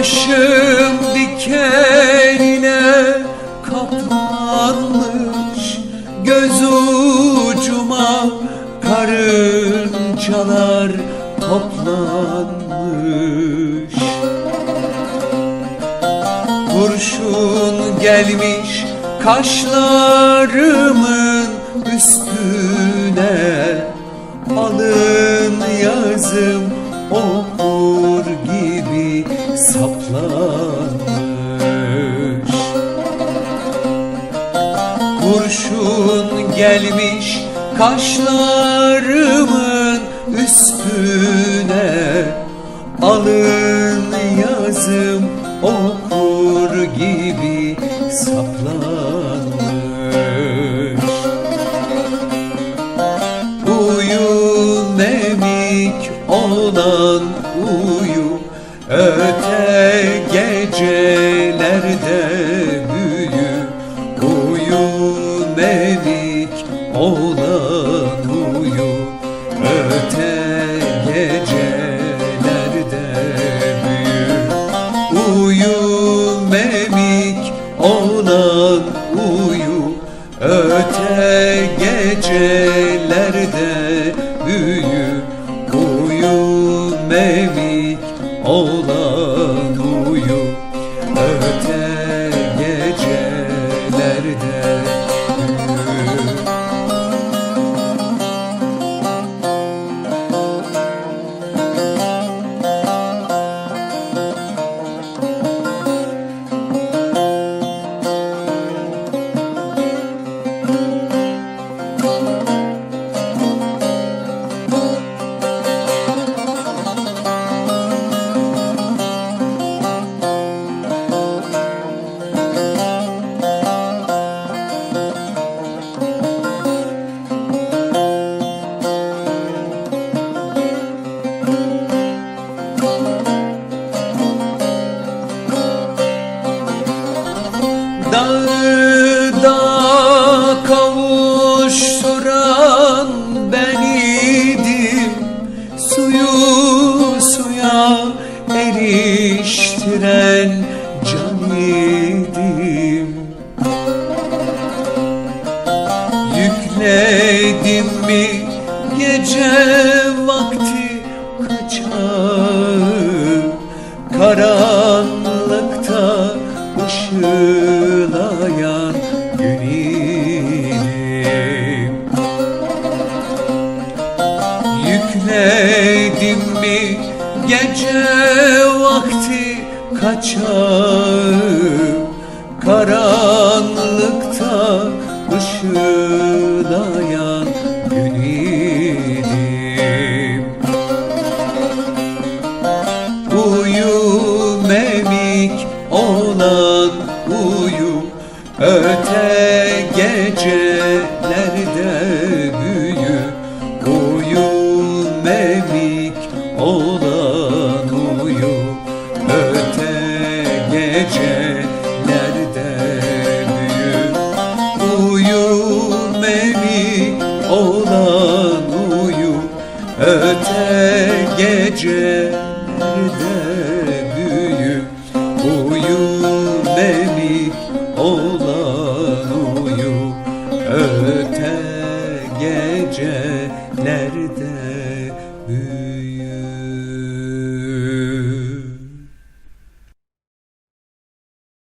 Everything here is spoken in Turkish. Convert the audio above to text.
yaşım dikenine kaplanmış Göz ucuma karıncalar toplanmış. Kurşun gelmiş kaşlarımın üstüne Alın yazım gibi saplanmış Kurşun gelmiş kaşlarımın üstüne. Alın yazım okur gibi saplanmış. Uyu memik olan uyu Öte gecelerde eriştiren can idim Yükledim mi gece vakti kaçağı Karanlıkta ışılayan gün idim Yükledim mi gece kaçağı Karanlıkta ışılayan gün idim. Uyu olan uyu Öte gecelerde büyü Uyu olan olan uyu Öte gecelerde büyü Uyu memik. Olan uyu Öte gecelerde